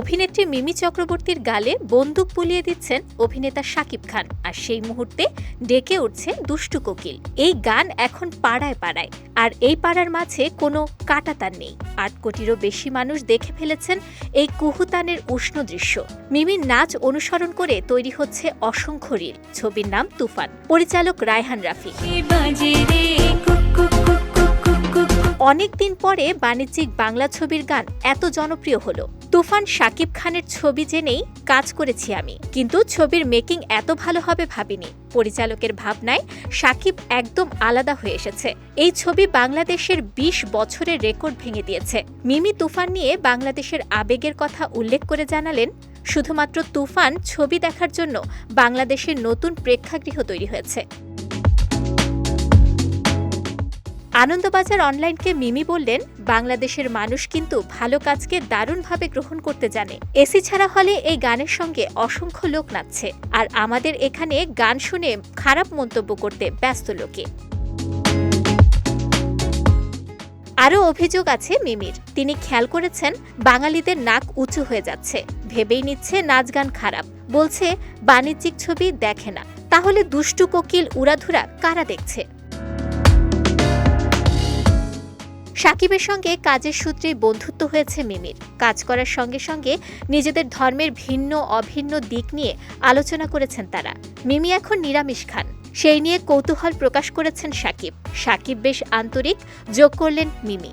অভিনেত্রী মিমি চক্রবর্তীর গালে বন্দুক বুলিয়ে দিচ্ছেন অভিনেতা শাকিব খান। আর সেই মুহূর্তে ডেকে উঠছে দুষ্টু কোকিল। এই গান এখন পাড়ায় পাড়ায়। আর এই পাড়ার মাঝে কোনো কাটাতার নেই। আট কোটিরও বেশি মানুষ দেখে ফেলেছেন এই কুহুতানের উষ্ণ দৃশ্য। মিমির নাচ অনুসরণ করে তৈরি হচ্ছে অসংখ্য রিল। ছবির নাম তুফান। পরিচালক রায়হান রাফি। অনেক দিন পরে বাণিজ্যিক বাংলা ছবির গান এত জনপ্রিয় হলো। তুফান শাকিব খানের ছবি জেনেই কাজ করেছি আমি। কিন্তু ছবির মেকিং এত ভালো হবে ভাবিনি। পরিচালকের ভাবনায় শাকিব একদম আলাদা হয়ে এসেছে। এই ছবি বাংলাদেশের ২০ বছরের রেকর্ড ভেঙে দিয়েছে। মিমি তুফান নিয়ে বাংলাদেশের আবেগের কথা উল্লেখ করে জানালেন, শুধুমাত্র তুফান ছবি দেখার জন্য বাংলাদেশের নতুন প্রেক্ষাগৃহ তৈরি হয়েছে। আনন্দবাজার অনলাইনকে মিমি বললেন, বাংলাদেশের মানুষ কিন্তু ভালো কাজকে দারুণভাবে গ্রহণ করতে জানে। এসি ছাড়া হলে এই গানের সঙ্গে অসংখ্য লোক নাচছে, আর আমাদের এখানে গান শুনে খারাপ মন্তব্য করতে ব্যস্ত লোকে। আরও অভিযোগ আছে মিমির। তিনি খেয়াল করেছেন, বাঙালিদের নাক উঁচু হয়ে যাচ্ছে, ভেবেই নিচ্ছে নাচ গান খারাপ। বলছে, বাণিজ্যিক ছবি দেখে না। তাহলে দুষ্টু কোকিল উড়াধুরা কারা দেখছে? সাকিবের সঙ্গে কাজের সূত্রে বন্ধুত্ব হয়েছে মিমির। কাজ করার সঙ্গে সঙ্গে নিজেদের ধর্মের ভিন্ন, অভিন্ন দিক নিয়ে আলোচনা করেছেন তারা। মিমি এখন নিরামিষ খান। সেই নিয়ে কৌতূহল প্রকাশ করেছেন সাকিব। সাকিব বেশ আন্তরিক, যোগ করলেন মিমি।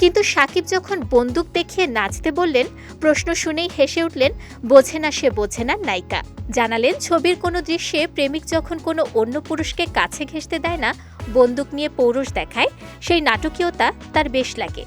কিন্তু সাকিব যখন বন্দুক দেখিয়ে নাচতে বললেন, প্রশ্ন শুনেই হেসে উঠলেন, বোঝে না সে, বোঝে না নায়িকা। জানালেন, ছবির কোনো দৃশ্যে প্রেমিক যখন কোনো অন্য পুরুষকে কাছে ঘেঁষতে দেয় না বন্দুক নিয়ে পৌরুষ দেখায় সেই নাটকীয়তা তার বেশ লাগে।